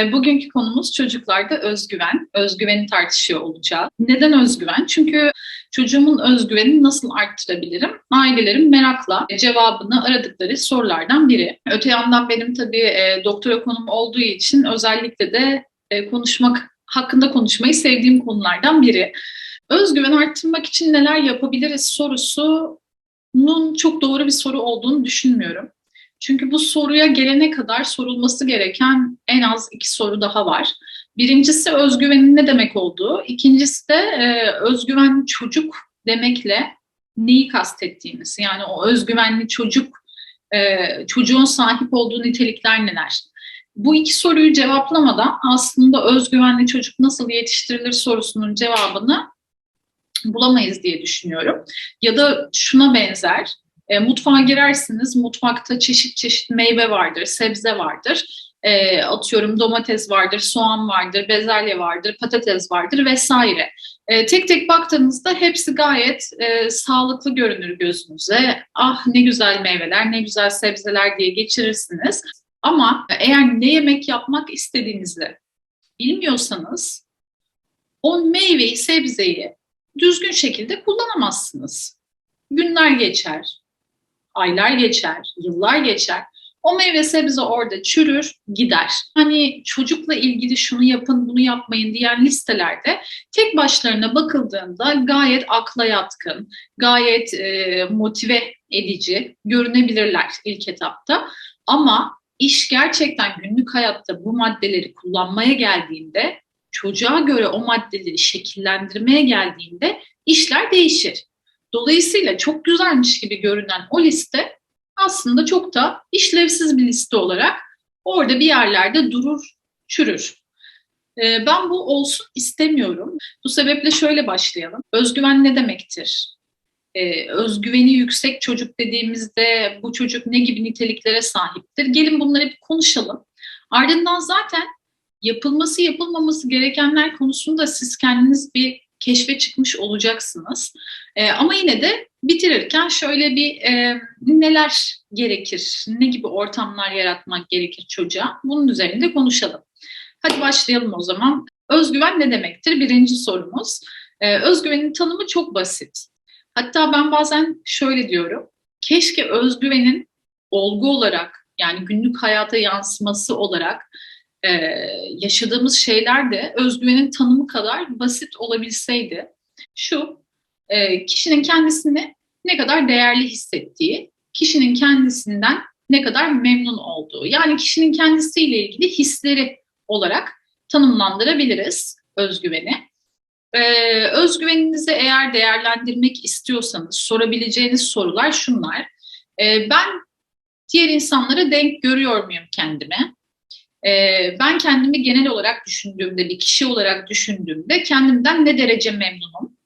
Selam. E, bugünkü konumuz çocuklarda özgüven. Özgüveni tartışıyor olacağız. Neden özgüven? Çünkü çocuğumun özgüvenini nasıl arttırabilirim? Ailelerin merakla cevabını aradıkları sorulardan biri. Öte yandan benim tabii e, doktora konum olduğu için özellikle de e, konuşmak, hakkında konuşmayı sevdiğim konulardan biri. Özgüven arttırmak için neler yapabiliriz sorusunun çok doğru bir soru olduğunu düşünmüyorum. Çünkü bu soruya gelene kadar sorulması gereken en az iki soru daha var. Birincisi özgüvenin ne demek olduğu, ikincisi de e, özgüvenli çocuk demekle neyi kastettiğimiz. Yani o özgüvenli çocuk, e, çocuğun sahip olduğu nitelikler neler? Bu iki soruyu cevaplamadan aslında özgüvenli çocuk nasıl yetiştirilir sorusunun cevabını bulamayız diye düşünüyorum. Ya da şuna benzer, e, mutfağa girersiniz, mutfakta çeşit çeşit meyve vardır, sebze vardır. E, atıyorum domates vardır, soğan vardır, bezelye vardır, patates vardır vesaire. E, tek tek baktığınızda hepsi gayet e, sağlıklı görünür gözünüze. Ah ne güzel meyveler, ne güzel sebzeler diye geçirirsiniz. Ama eğer ne yemek yapmak istediğinizi bilmiyorsanız o meyveyi, sebzeyi düzgün şekilde kullanamazsınız. Günler geçer, aylar geçer, yıllar geçer. O meyve sebze orada çürür, gider. Hani çocukla ilgili şunu yapın, bunu yapmayın diyen listelerde tek başlarına bakıldığında gayet akla yatkın, gayet e, motive edici görünebilirler ilk etapta. Ama iş gerçekten günlük hayatta bu maddeleri kullanmaya geldiğinde, çocuğa göre o maddeleri şekillendirmeye geldiğinde işler değişir. Dolayısıyla çok güzelmiş gibi görünen o liste aslında çok da işlevsiz bir liste olarak orada bir yerlerde durur, çürür. Ee, ben bu olsun istemiyorum. Bu sebeple şöyle başlayalım. Özgüven ne demektir? Ee, özgüveni yüksek çocuk dediğimizde bu çocuk ne gibi niteliklere sahiptir? Gelin bunları bir konuşalım. Ardından zaten yapılması yapılmaması gerekenler konusunda siz kendiniz bir keşfe çıkmış olacaksınız. E, ama yine de bitirirken şöyle bir e, neler gerekir, ne gibi ortamlar yaratmak gerekir çocuğa bunun üzerinde konuşalım. Hadi başlayalım o zaman. Özgüven ne demektir? Birinci sorumuz. E, özgüvenin tanımı çok basit. Hatta ben bazen şöyle diyorum. Keşke özgüvenin olgu olarak yani günlük hayata yansıması olarak e, yaşadığımız şeyler de özgüvenin tanımı kadar basit olabilseydi. Şu, e, kişinin kendisini ne kadar değerli hissettiği, kişinin kendisinden ne kadar memnun olduğu. Yani kişinin kendisiyle ilgili hisleri olarak tanımlandırabiliriz özgüveni. Ee, özgüveninizi eğer değerlendirmek istiyorsanız sorabileceğiniz sorular şunlar. Ee, ben diğer insanlara denk görüyor muyum kendime? Ee, ben kendimi genel olarak düşündüğümde, bir kişi olarak düşündüğümde kendimden ne derece memnunum?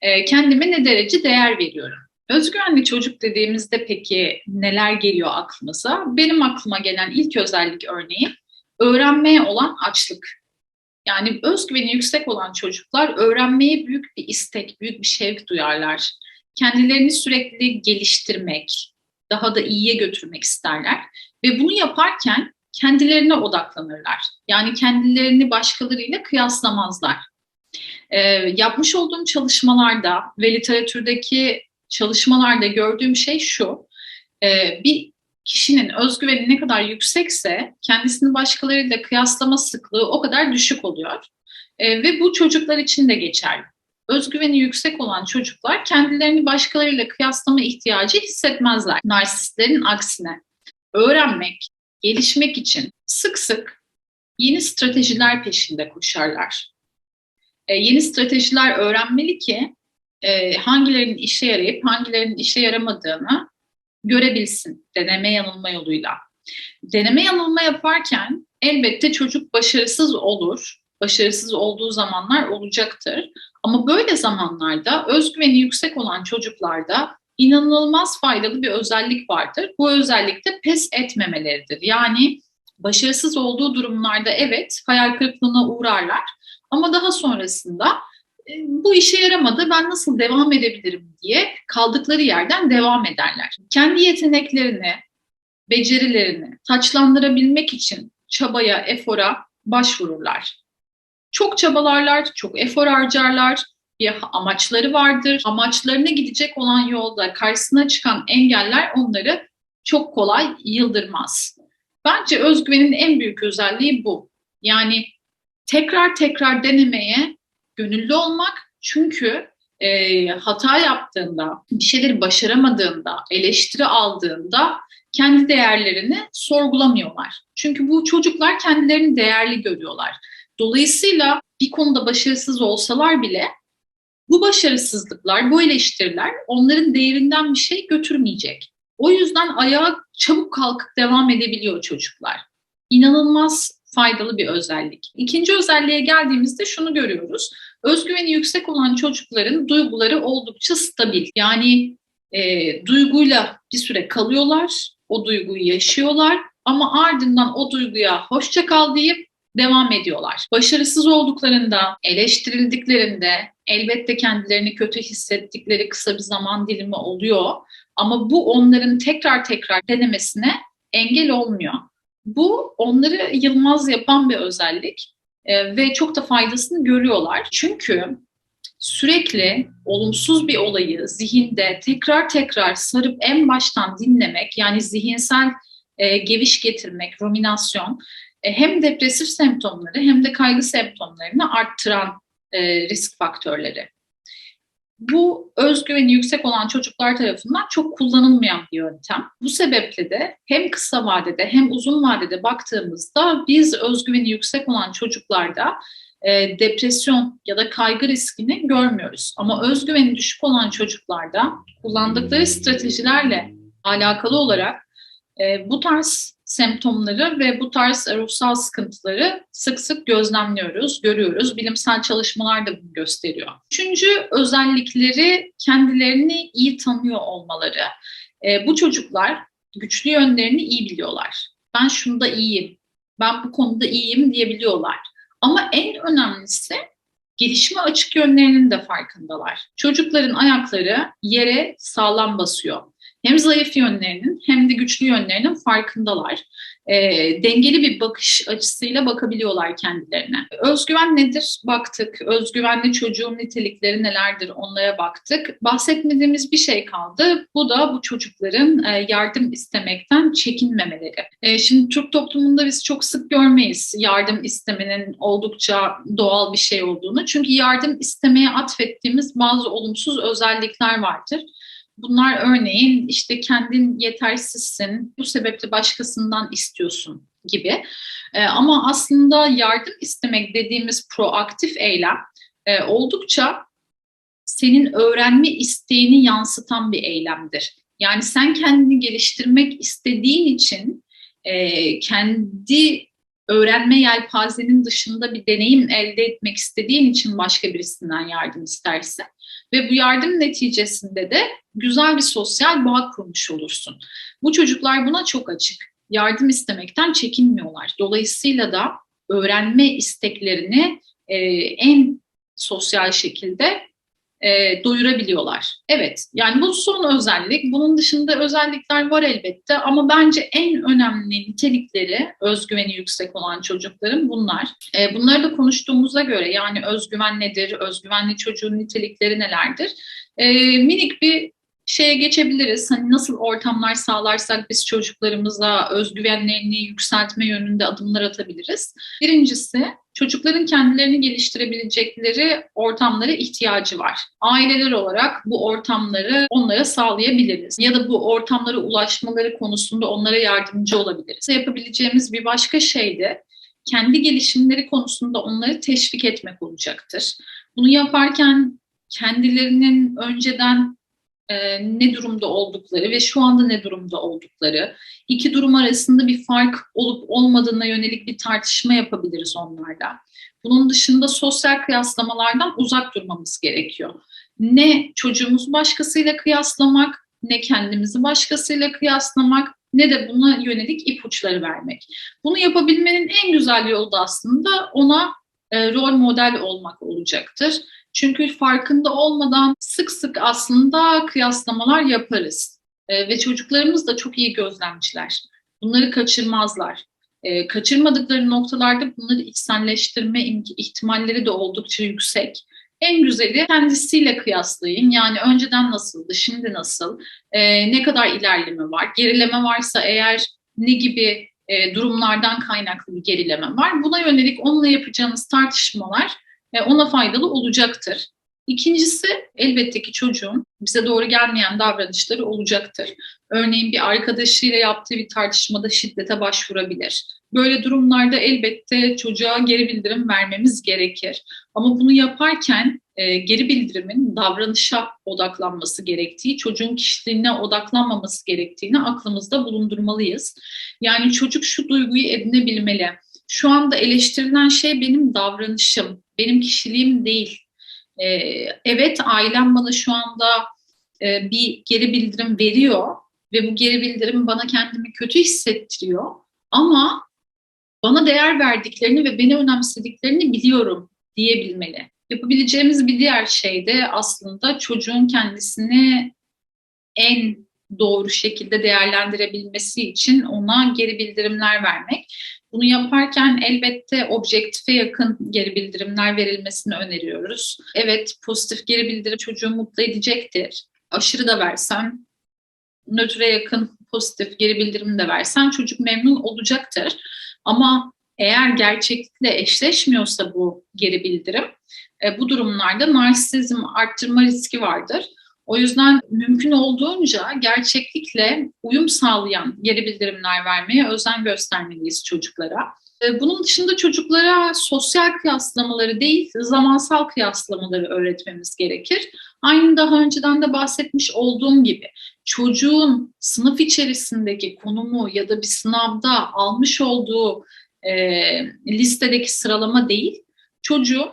Ee, kendime ne derece değer veriyorum? Özgüvenli çocuk dediğimizde peki neler geliyor aklımıza? Benim aklıma gelen ilk özellik örneği öğrenmeye olan açlık. Yani özgüveni yüksek olan çocuklar öğrenmeye büyük bir istek, büyük bir şevk duyarlar. Kendilerini sürekli geliştirmek, daha da iyiye götürmek isterler. Ve bunu yaparken kendilerine odaklanırlar. Yani kendilerini başkalarıyla kıyaslamazlar. Ee, yapmış olduğum çalışmalarda ve literatürdeki çalışmalarda gördüğüm şey şu. E, bir kişinin özgüveni ne kadar yüksekse kendisini başkalarıyla kıyaslama sıklığı o kadar düşük oluyor. E, ve bu çocuklar için de geçerli. Özgüveni yüksek olan çocuklar kendilerini başkalarıyla kıyaslama ihtiyacı hissetmezler. Narsistlerin aksine. Öğrenmek, gelişmek için sık sık yeni stratejiler peşinde koşarlar. E, yeni stratejiler öğrenmeli ki e, hangilerinin işe yarayıp hangilerinin işe yaramadığını görebilsin deneme yanılma yoluyla. Deneme yanılma yaparken elbette çocuk başarısız olur. Başarısız olduğu zamanlar olacaktır. Ama böyle zamanlarda özgüveni yüksek olan çocuklarda inanılmaz faydalı bir özellik vardır. Bu özellik de pes etmemeleridir. Yani başarısız olduğu durumlarda evet hayal kırıklığına uğrarlar ama daha sonrasında e, bu işe yaramadı ben nasıl devam edebilirim diye kaldıkları yerden devam ederler. Kendi yeteneklerini, becerilerini taçlandırabilmek için çabaya, efora başvururlar. Çok çabalarlar, çok efor harcarlar, bir amaçları vardır. Amaçlarına gidecek olan yolda karşısına çıkan engeller onları çok kolay yıldırmaz. Bence özgüvenin en büyük özelliği bu. Yani tekrar tekrar denemeye gönüllü olmak çünkü e, hata yaptığında, bir şeyleri başaramadığında, eleştiri aldığında kendi değerlerini sorgulamıyorlar. Çünkü bu çocuklar kendilerini değerli görüyorlar. Dolayısıyla bir konuda başarısız olsalar bile bu başarısızlıklar, bu eleştiriler onların değerinden bir şey götürmeyecek. O yüzden ayağa çabuk kalkıp devam edebiliyor çocuklar. İnanılmaz faydalı bir özellik. İkinci özelliğe geldiğimizde şunu görüyoruz. Özgüveni yüksek olan çocukların duyguları oldukça stabil. Yani e, duyguyla bir süre kalıyorlar, o duyguyu yaşıyorlar ama ardından o duyguya hoşça kal deyip devam ediyorlar. Başarısız olduklarında, eleştirildiklerinde elbette kendilerini kötü hissettikleri kısa bir zaman dilimi oluyor. Ama bu onların tekrar tekrar denemesine engel olmuyor. Bu onları yılmaz yapan bir özellik e, ve çok da faydasını görüyorlar. Çünkü sürekli olumsuz bir olayı zihinde tekrar tekrar sarıp en baştan dinlemek yani zihinsel e, geviş getirmek, ruminasyon hem depresif semptomları hem de kaygı semptomlarını arttıran e, risk faktörleri. Bu özgüveni yüksek olan çocuklar tarafından çok kullanılmayan bir yöntem. Bu sebeple de hem kısa vadede hem uzun vadede baktığımızda biz özgüveni yüksek olan çocuklarda e, depresyon ya da kaygı riskini görmüyoruz. Ama özgüveni düşük olan çocuklarda kullandıkları stratejilerle alakalı olarak e, bu tarz semptomları ve bu tarz ruhsal sıkıntıları sık sık gözlemliyoruz, görüyoruz. Bilimsel çalışmalar da bunu gösteriyor. Üçüncü özellikleri kendilerini iyi tanıyor olmaları. E, bu çocuklar güçlü yönlerini iyi biliyorlar. Ben şunda iyiyim, ben bu konuda iyiyim diyebiliyorlar. Ama en önemlisi gelişme açık yönlerinin de farkındalar. Çocukların ayakları yere sağlam basıyor hem zayıf yönlerinin hem de güçlü yönlerinin farkındalar. E, dengeli bir bakış açısıyla bakabiliyorlar kendilerine. Özgüven nedir? Baktık. Özgüvenli çocuğun nitelikleri nelerdir? Onlara baktık. Bahsetmediğimiz bir şey kaldı. Bu da bu çocukların e, yardım istemekten çekinmemeleri. E, şimdi Türk toplumunda biz çok sık görmeyiz yardım istemenin oldukça doğal bir şey olduğunu. Çünkü yardım istemeye atfettiğimiz bazı olumsuz özellikler vardır. Bunlar örneğin işte kendin yetersizsin, bu sebeple başkasından istiyorsun gibi. E, ama aslında yardım istemek dediğimiz proaktif eylem e, oldukça senin öğrenme isteğini yansıtan bir eylemdir. Yani sen kendini geliştirmek istediğin için e, kendi öğrenme yelpazenin dışında bir deneyim elde etmek istediğin için başka birisinden yardım istersin. Ve bu yardım neticesinde de güzel bir sosyal bağ kurmuş olursun. Bu çocuklar buna çok açık. Yardım istemekten çekinmiyorlar. Dolayısıyla da öğrenme isteklerini e, en sosyal şekilde e, doyurabiliyorlar. Evet, yani bu son özellik. Bunun dışında özellikler var elbette ama bence en önemli nitelikleri özgüveni yüksek olan çocukların bunlar. E, bunları da konuştuğumuza göre yani özgüven nedir, özgüvenli çocuğun nitelikleri nelerdir? E, minik bir şeye geçebiliriz. Hani nasıl ortamlar sağlarsak biz çocuklarımıza özgüvenlerini yükseltme yönünde adımlar atabiliriz. Birincisi çocukların kendilerini geliştirebilecekleri ortamlara ihtiyacı var. Aileler olarak bu ortamları onlara sağlayabiliriz. Ya da bu ortamlara ulaşmaları konusunda onlara yardımcı olabiliriz. Yapabileceğimiz bir başka şey de kendi gelişimleri konusunda onları teşvik etmek olacaktır. Bunu yaparken kendilerinin önceden e, ne durumda oldukları ve şu anda ne durumda oldukları, iki durum arasında bir fark olup olmadığına yönelik bir tartışma yapabiliriz onlarla. Bunun dışında sosyal kıyaslamalardan uzak durmamız gerekiyor. Ne çocuğumuzu başkasıyla kıyaslamak, ne kendimizi başkasıyla kıyaslamak, ne de buna yönelik ipuçları vermek. Bunu yapabilmenin en güzel yolu da aslında ona e, rol model olmak olacaktır. Çünkü farkında olmadan sık sık aslında kıyaslamalar yaparız. E, ve çocuklarımız da çok iyi gözlemciler. Bunları kaçırmazlar. E, kaçırmadıkları noktalarda bunları içselleştirme ihtimalleri de oldukça yüksek. En güzeli kendisiyle kıyaslayın. Yani önceden nasıldı, şimdi nasıl, e, ne kadar ilerleme var, gerileme varsa eğer ne gibi e, durumlardan kaynaklı bir gerileme var. Buna yönelik onunla yapacağınız tartışmalar e, ona faydalı olacaktır. İkincisi elbette ki çocuğun bize doğru gelmeyen davranışları olacaktır. Örneğin bir arkadaşıyla yaptığı bir tartışmada şiddete başvurabilir. Böyle durumlarda elbette çocuğa geri bildirim vermemiz gerekir. Ama bunu yaparken e, geri bildirimin davranışa odaklanması gerektiği, çocuğun kişiliğine odaklanmaması gerektiğini aklımızda bulundurmalıyız. Yani çocuk şu duyguyu edinebilmeli. Şu anda eleştirilen şey benim davranışım, benim kişiliğim değil. E, evet ailem bana şu anda e, bir geri bildirim veriyor ve bu geri bildirim bana kendimi kötü hissettiriyor. Ama bana değer verdiklerini ve beni önemsediklerini biliyorum diyebilmeli. Yapabileceğimiz bir diğer şey de aslında çocuğun kendisini en doğru şekilde değerlendirebilmesi için ona geri bildirimler vermek. Bunu yaparken elbette objektife yakın geri bildirimler verilmesini öneriyoruz. Evet pozitif geri bildirim çocuğu mutlu edecektir. Aşırı da versen, nötre yakın pozitif geri bildirim de versen çocuk memnun olacaktır. Ama eğer gerçeklikle eşleşmiyorsa bu geri bildirim, e, bu durumlarda narsizm arttırma riski vardır. O yüzden mümkün olduğunca gerçeklikle uyum sağlayan geri bildirimler vermeye özen göstermeliyiz çocuklara. E, bunun dışında çocuklara sosyal kıyaslamaları değil, zamansal kıyaslamaları öğretmemiz gerekir. Aynı daha önceden de bahsetmiş olduğum gibi çocuğun sınıf içerisindeki konumu ya da bir sınavda almış olduğu e, listedeki sıralama değil, çocuğun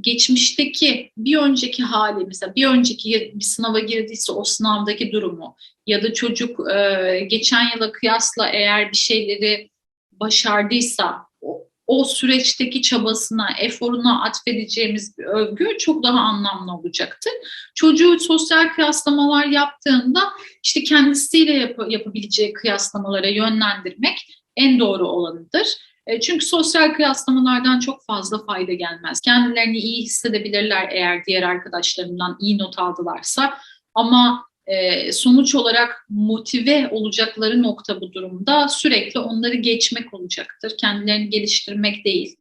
geçmişteki bir önceki hali mesela bir önceki bir sınava girdiyse o sınavdaki durumu ya da çocuk e, geçen yıla kıyasla eğer bir şeyleri başardıysa o, o süreçteki çabasına, eforuna atfedeceğimiz bir övgü çok daha anlamlı olacaktır. Çocuğu sosyal kıyaslamalar yaptığında işte kendisiyle yap yapabileceği kıyaslamalara yönlendirmek en doğru olanıdır. E, çünkü sosyal kıyaslamalardan çok fazla fayda gelmez. Kendilerini iyi hissedebilirler eğer diğer arkadaşlarından iyi not aldılarsa ama e, sonuç olarak motive olacakları nokta bu durumda sürekli onları geçmek olacaktır. Kendilerini geliştirmek değil.